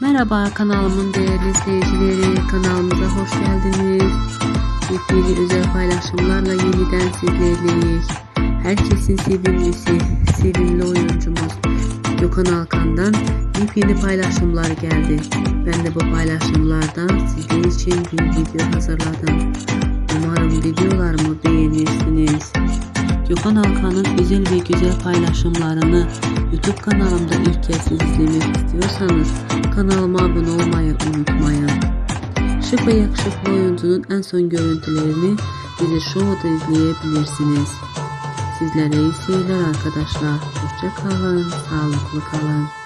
Merhaba kanalımın değerli izleyicileri, kanalımıza hoş geldiniz. Yepyeni özel paylaşımlarla yeniden sizlerleyiz. Herkesin sevimlisi, sevimli oyuncumuz Gökhan Alkan'dan yepyeni paylaşımlar geldi. Ben de bu paylaşımlardan sizler için bir video hazırladım. Umarım videolarımı beğenirsiniz. Gökhan Alkan'ın özel ve güzel paylaşımlarını YouTube kanalımda ilk kez izlemek istiyorsanız kanalıma abone olmayı unutmayın. Şık ve yakışıklı oyuncunun en son görüntülerini bizi Show'da izleyebilirsiniz. Sizlere iyi seyirler arkadaşlar. Hoşça kalın, sağlıklı kalın.